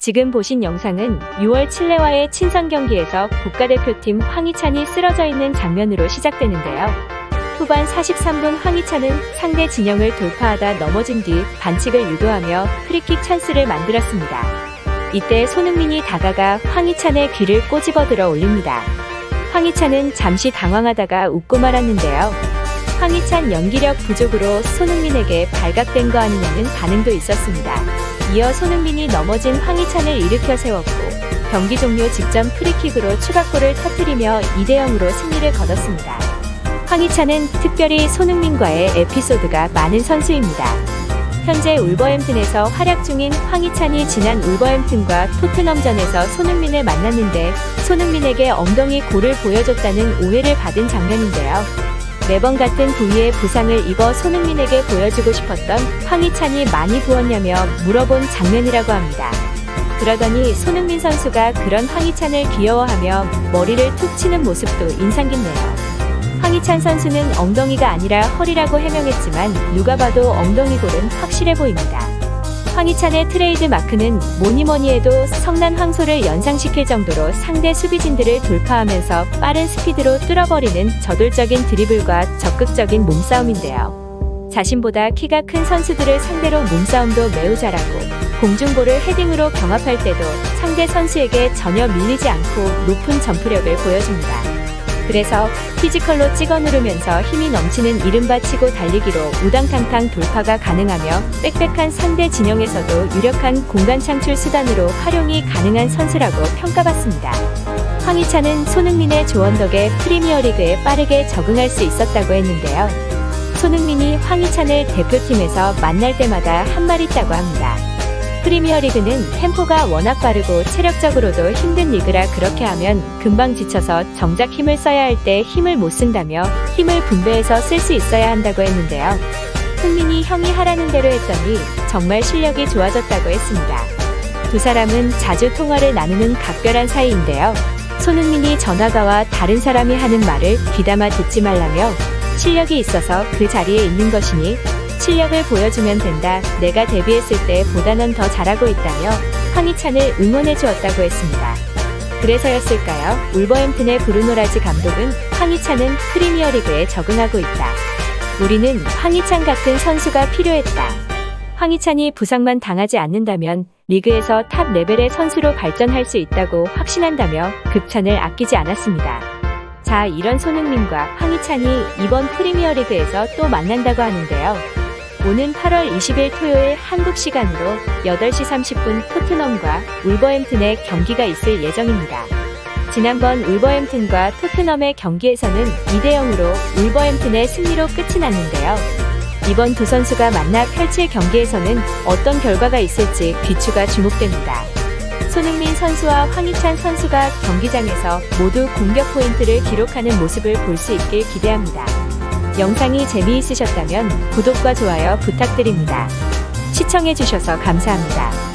지금 보신 영상은 6월 칠레와의 친선 경기에서 국가대표팀 황희찬이 쓰러져 있는 장면으로 시작되는데요. 후반 43분 황희찬은 상대 진영을 돌파하다 넘어진 뒤 반칙을 유도하며 프리킥 찬스를 만들었습니다. 이때 손흥민이 다가가 황희찬의 귀를 꼬집어 들어 올립니다. 황희찬은 잠시 당황하다가 웃고 말았는데요. 황희찬 연기력 부족으로 손흥민에게 발각된 거 아니냐는 반응도 있었습니다. 이어 손흥민이 넘어진 황희찬을 일으켜 세웠고 경기 종료 직전 프리킥으로 추가골을 터뜨리며 2대 0으로 승리를 거뒀습니다. 황희찬은 특별히 손흥민과의 에피소드가 많은 선수입니다. 현재 울버햄튼에서 활약 중인 황희찬이 지난 울버햄튼과 토트넘전에서 손흥민을 만났는데 손흥민에게 엉덩이 골을 보여줬다는 오해를 받은 장면인데요. 매번 같은 부위에 부상을 입어 손흥민에게 보여주고 싶었던 황희찬이 많이 부었냐며 물어본 장면이라고 합니다. 그러더니 손흥민 선수가 그런 황희찬을 귀여워하며 머리를 툭 치는 모습도 인상 깊네요. 황희찬 선수는 엉덩이가 아니라 허리라고 해명했지만 누가 봐도 엉덩이 골은 확실해 보입니다. 황희찬의 트레이드 마크는 뭐니 뭐니 해도 성난 황소를 연상시킬 정도로 상대 수비진들을 돌파하면서 빠른 스피드로 뚫어버리는 저돌적인 드리블과 적극적인 몸싸움인데요. 자신보다 키가 큰 선수들을 상대로 몸싸움도 매우 잘하고 공중볼을 헤딩으로 경합할 때도 상대 선수에게 전혀 밀리지 않고 높은 점프력을 보여줍니다. 그래서 피지컬로 찍어 누르면서 힘이 넘치는 이른바 치고 달리기로 우당탕탕 돌파가 가능하며 빽빽한 상대 진영에서도 유력한 공간 창출 수단으로 활용이 가능한 선수라고 평가받습니다. 황희찬은 손흥민의 조언 덕에 프리미어리그에 빠르게 적응할 수 있었다고 했는데요. 손흥민이 황희찬을 대표팀에서 만날 때마다 한 말 있다고 합니다. 프리미어리그는 템포가 워낙 빠르고 체력적으로도 힘든 리그라 그렇게 하면 금방 지쳐서 정작 힘을 써야 할 때 힘을 못 쓴다며 힘을 분배해서 쓸 수 있어야 한다고 했는데요. 흥민이 형이 하라는 대로 했더니 정말 실력이 좋아졌다고 했습니다. 두 사람은 자주 통화를 나누는 각별한 사이인데요. 손흥민이 전화가 와 다른 사람이 하는 말을 귀담아 듣지 말라며 실력이 있어서 그 자리에 있는 것이니 실력을 보여주면 된다. 내가 데뷔했을 때 보다는 더 잘하고 있다며 황희찬을 응원해 주었다고 했습니다. 그래서였을까요? 울버햄튼의 브루노라지 감독은 황희찬은 프리미어리그에 적응하고 있다. 우리는 황희찬 같은 선수가 필요했다. 황희찬이 부상만 당하지 않는다면 리그에서 탑 레벨의 선수로 발전할 수 있다고 확신한다며 극찬을 아끼지 않았습니다. 자, 이런 손흥민과 황희찬이 이번 프리미어리그에서 또 만난다고 하는데요. 오는 8월 20일 토요일 한국 시간으로 8시 30분 토트넘과 울버햄튼의 경기가 있을 예정입니다. 지난번 울버햄튼과 토트넘의 경기에서는 2대 0으로 울버햄튼의 승리로 끝이 났는데요. 이번 두 선수가 만나 펼칠 경기에서는 어떤 결과가 있을지 귀추가 주목됩니다. 손흥민 선수와 황희찬 선수가 경기장에서 모두 공격 포인트를 기록하는 모습을 볼 수 있길 기대합니다. 영상이 재미있으셨다면 구독과 좋아요 부탁드립니다. 시청해주셔서 감사합니다.